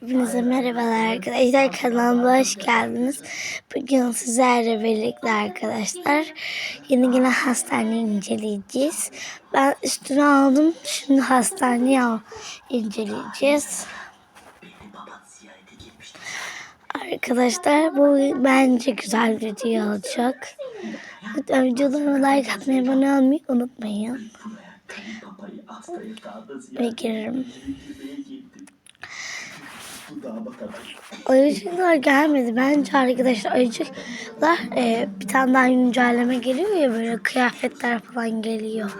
Hepinize merhabalar arkadaşlar. Kanalıma hoş geldiniz. Bugün sizlerle birlikte arkadaşlar yeni yine hastaneyi inceleyeceğiz. Ben üstüne aldım. Şimdi hastaneye al- inceleyeceğiz. Arkadaşlar bu bence güzel bir video olacak. Lütfen videolarıma like atmayı, abone olmayı unutmayın. Ve girerim. Ayıcıklar gelmedi. Bence arkadaşlar ayıcıklar e, bir tane daha güncelleme geliyor ya böyle kıyafetler falan geliyor.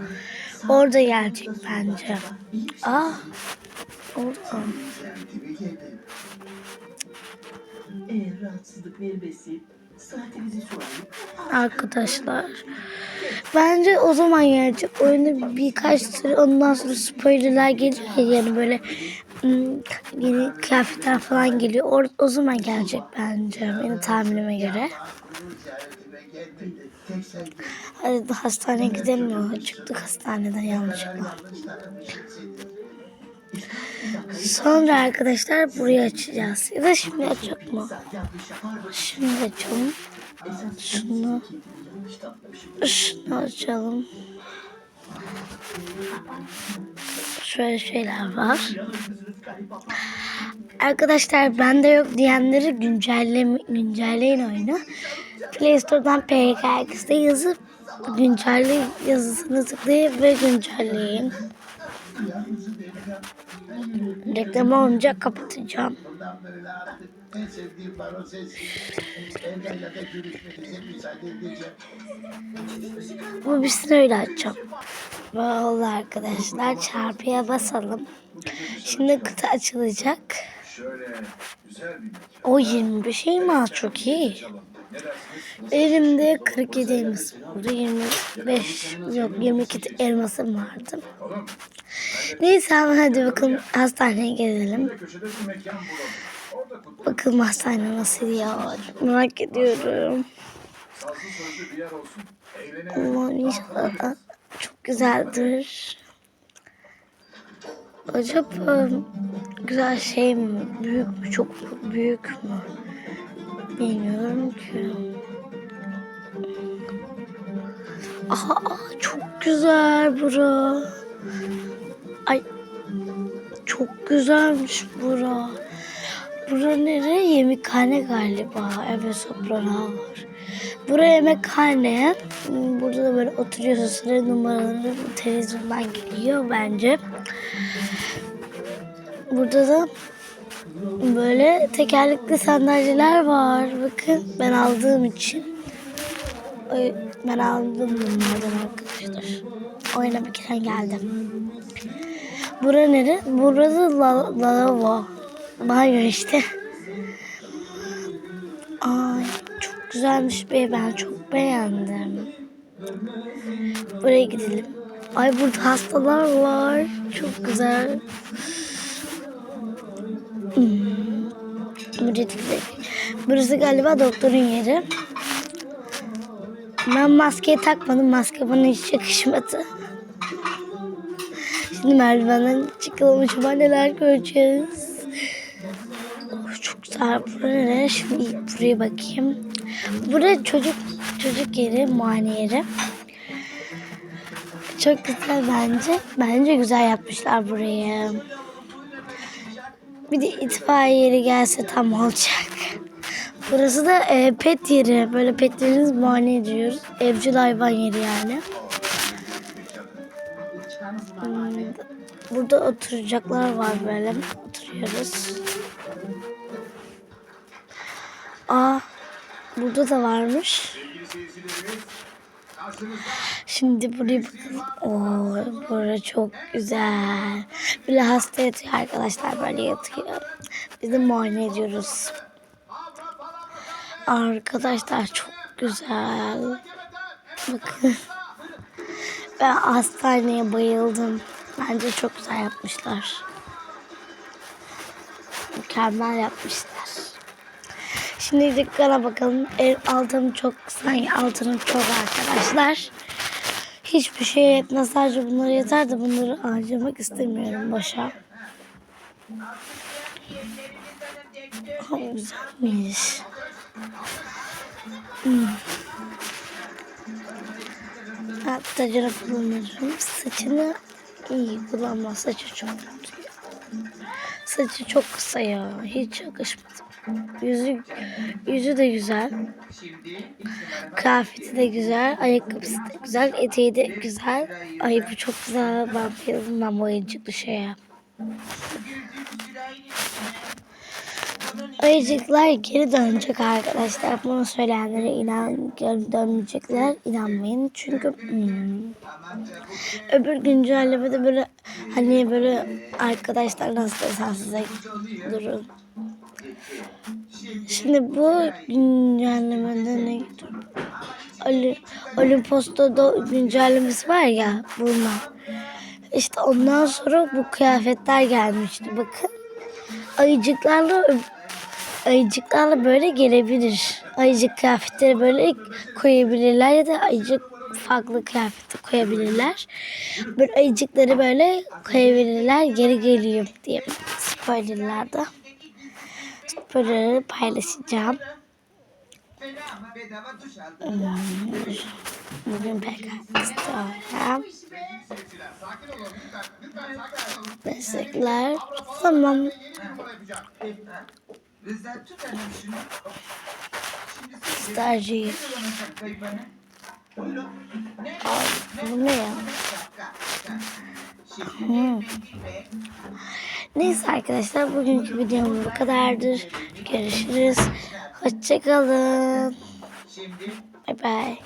Orada gelecek bence. Aa, orada. Arkadaşlar. Bence o zaman gelecek. Oyunda birkaç sürü ondan sonra spoilerler geliyor ya yani böyle yeni kıyafetler falan geliyor. O, o zaman gelecek bence benim tahminime göre. Hadi hastaneye gidelim ya. Çıktık hastaneden yanlışlıkla. Sonra arkadaşlar burayı açacağız. Ya da şimdi açalım mı? Şimdi açalım. Şunu, şunu açalım. Şöyle şeyler var. Arkadaşlar bende yok diyenleri güncelle, güncelleyin oyunu. Play Store'dan PKX'de yazıp güncelle yazısını tıklayıp ve güncelleyin. Reklam olunca kapatacağım. En sevdiğim baro sensin. Elvella da görüşmemize müsaade edeceğim. Bu bitsin öyle açacağım. Vallahi arkadaşlar çarpıya basalım. Şimdi kutu açılacak. Şöyle güzel bir O 25 şey mi az çok iyi. Elimde 47 elmas. Burada 25 yok 22 elmasım vardı. Neyse ama hadi bakalım hastaneye gidelim. Bakalım hastane nasıl ya. Merak ediyorum. Aman inşallah çok güzeldir. Acaba güzel şey mi? Büyük mü? Çok büyük mü? Bilmiyorum ki. Aha çok güzel bura. Ay çok güzelmiş bura. Bura nere? Yemekhane galiba. Evet sofralar var. Buraya yemekhane. Burada da böyle oturuyorsun sıra numaraları televizyondan geliyor bence. Burada da böyle tekerlekli sandalyeler var. Bakın ben aldığım için. Ben aldım bunlardan arkadaşlar. Oynamak için geldim. Bura nere? Burası la- lavabo. Banyo işte. Ay çok güzelmiş be ben çok beğendim. Buraya gidelim. Ay burada hastalar var. Çok güzel. Hmm. Gidelim. Burası galiba doktorun yeri. Ben maskeyi takmadım. Maske bana hiç yakışmadı. Şimdi merdivenden çıkalım. Acaba neler göreceğiz? Güzel. Buraya? Şimdi buraya bakayım. Buraya çocuk çocuk yeri, muayene yeri. Çok güzel bence. Bence güzel yapmışlar burayı. Bir de itfaiye yeri gelse tam olacak. Burası da e, pet yeri. Böyle petleriniz muayene ediyoruz. Evcil hayvan yeri yani. Hmm, Burada oturacaklar var böyle. Oturuyoruz. Aa, burada da varmış. Şimdi buraya bakalım. Oo, burası çok güzel. Böyle hasta yatıyor arkadaşlar böyle yatıyor. Biz de muayene ediyoruz. Arkadaşlar çok güzel. Bakın. Ben hastaneye bayıldım. Bence çok güzel yapmışlar. Mükemmel yapmışlar. Şimdi dükkana bakalım. Ev altım çok sanki altınım çok arkadaşlar. Hiçbir şey yetmez. Sadece bunları yeter de bunları harcamak istemiyorum boşa. Ama güzelmiş. Hmm. Tacını kullanırım. Saçını iyi kullanmaz. Saçı çok kötü. Saçı çok kısa ya. Hiç yakışmadı. Yüzü, yüzü de güzel. Kıyafeti de güzel. Ayakkabısı da güzel. Eteği de güzel. Ay bu çok güzel. Ben bayıldım ayıcıklı şeye. Ayıcıklar geri dönecek arkadaşlar. Bunu söyleyenlere inan geri dönmeyecekler. İnanmayın. Çünkü hmm, öbür güncellemede böyle hani böyle arkadaşlar nasıl size durun. Şimdi bu güncellemede ne Ali, Olimpos'ta da güncellemesi var ya bunlar. İşte ondan sonra bu kıyafetler gelmişti. Bakın ayıcıklarla ayıcıklarla böyle gelebilir. Ayıcık kıyafetleri böyle koyabilirler ya da ayıcık farklı kıyafeti koyabilirler. Böyle ayıcıkları böyle koyabilirler. Geri geliyor diye spoilerlarda. Spoilerları paylaşacağım. Hmm, Bugün pek istiyorum. Meslekler. Tamam. Stajyer. Ay, bu ne ya? Hmm. Neyse arkadaşlar bugünkü videom bu kadardır. Görüşürüz. Hoşçakalın. Bay bay.